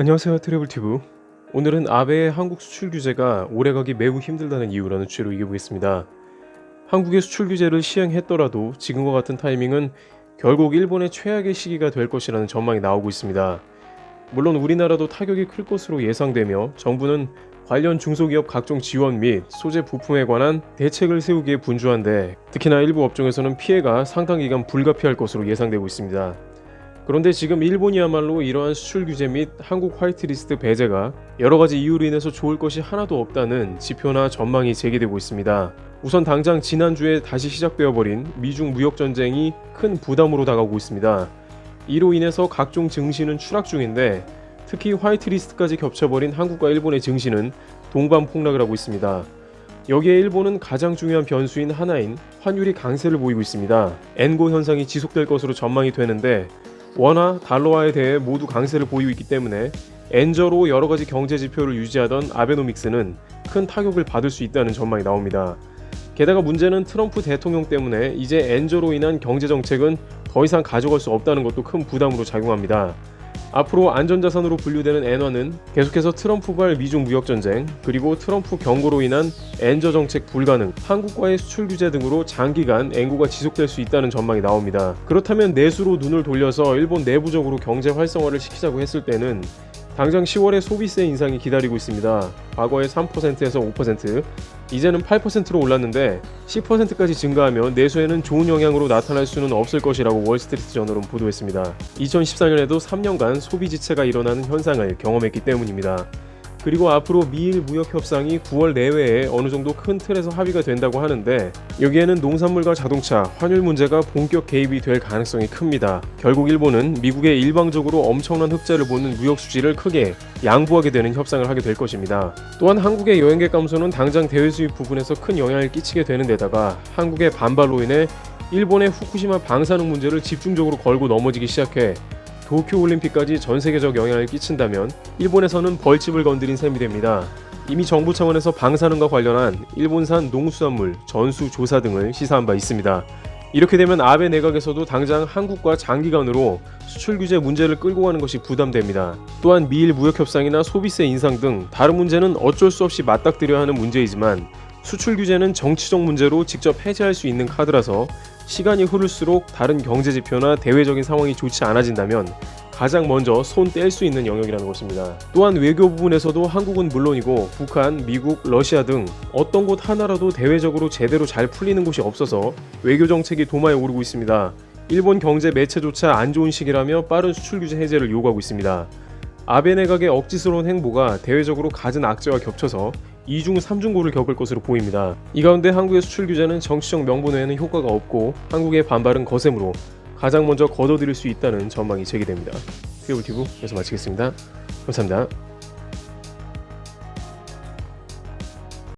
안녕하세요 트래블튜브. 오늘은 아베의 한국 수출 규제가 오래가기 매우 힘들다는 이유라는 주제로 이겨보겠습니다. 한국의 수출 규제를 시행했더라도 지금과 같은 타이밍은 결국 일본의 최악의 시기가 될 것이라는 전망이 나오고 있습니다. 물론 우리나라도 타격이 클 것으로 예상되며 정부는 관련 중소기업 각종 지원 및 소재 부품에 관한 대책을 세우기에 분주한데 특히나 일부 업종에서는 피해가 상당 기간 불가피할 것으로 예상되고 있습니다 그런데 지금 일본이야말로 이러한 수출 규제 및 한국 화이트리스트 배제가 여러 가지 이유로 인해서 좋을 것이 하나도 없다는 지표나 전망이 제기되고 있습니다. 우선 당장 지난주에 다시 시작되어 버린 미중 무역 전쟁이 큰 부담으로 다가오고 있습니다. 이로 인해서 각종 증시는 추락 중인데 특히 화이트리스트까지 겹쳐버린 한국과 일본의 증시는 동반 폭락을 하고 있습니다. 여기에 일본은 가장 중요한 변수인 하나인 환율이 강세를 보이고 있습니다. 엔고 현상이 지속될 것으로 전망이 되는데 원화, 달러화에 대해 모두 강세를 보이고 있기 때문에 엔저로 여러 가지 경제 지표를 유지하던 아베노믹스는 큰 타격을 받을 수 있다는 전망이 나옵니다. 게다가 문제는 트럼프 대통령 때문에 이제 엔저로 인한 경제 정책은 더 이상 가져갈 수 없다는 것도 큰 부담으로 작용합니다. 앞으로 안전자산으로 분류되는 엔화는 계속해서 트럼프발 미중 무역 전쟁 그리고 트럼프 경고로 인한 엔저 정책 불가능, 한국과의 수출 규제 등으로 장기간 엔고가 지속될 수 있다는 전망이 나옵니다. 그렇다면 내수로 눈을 돌려서 일본 내부적으로 경제 활성화를 시키자고 했을 때는 당장 10월에 소비세 인상이 기다리고 있습니다. 과거에 3%에서 5%, 이제는 8%로 올랐는데 10%까지 증가하면 내수에는 좋은 영향으로 나타날 수는 없을 것이라고 월스트리트 저널은 보도했습니다. 2014년에도 3년간 소비 지체가 일어나는 현상을 경험했기 때문입니다. 그리고 앞으로 미일 무역 협상이 9월 내외에 어느 정도 큰 틀에서 합의가 된다고 하는데 여기에는 농산물과 자동차, 환율 문제가 본격 개입이 될 가능성이 큽니다. 결국 일본은 미국에 일방적으로 엄청난 흑자를 보는 무역 수지를 크게 양보하게 되는 협상을 하게 될 것입니다. 또한 한국의 여행객 감소는 당장 대외 수입 부분에서 큰 영향을 끼치게 되는 데다가 한국의 반발로 인해 일본의 후쿠시마 방사능 문제를 집중적으로 걸고 넘어지기 시작해 도쿄 올림픽까지 전 세계적 영향을 끼친다면 일본에서는 벌집을 건드린 셈이 됩니다. 이미 정부 차원에서 방사능과 관련한 일본산 농수산물 전수 조사 등을 시사한 바 있습니다. 이렇게 되면 아베 내각에서도 당장 한국과 장기간으로 수출 규제 문제를 끌고 가는 것이 부담됩니다. 또한 미일 무역 협상이나 소비세 인상 등 다른 문제는 어쩔 수 없이 맞닥뜨려야 하는 문제이지만 수출 규제는 정치적 문제로 직접 해제할 수 있는 카드라서 시간이 흐를수록 다른 경제 지표나 대외적인 상황이 좋지 않아진다면 가장 먼저 손 뗄 수 있는 영역이라는 것입니다. 또한 외교 부분에서도 한국은 물론이고 북한, 미국, 러시아 등 어떤 곳 하나라도 대외적으로 제대로 잘 풀리는 곳이 없어서 외교 정책이 도마에 오르고 있습니다. 일본 경제 매체조차 안 좋은 시기라며 빠른 수출 규제 해제를 요구하고 있습니다. 아베 내각의 억지스러운 행보가 대외적으로 갖은 악재와 겹쳐서 2중 3중고를 겪을 것으로 보입니다. 이 가운데 한국의 수출 규제는 정치적 명분 외에는 효과가 없고 한국의 반발은 거셈으로 가장 먼저 거둬들일 수 있다는 전망이 제기됩니다. 트리블티브 여기서 마치겠습니다. 감사합니다.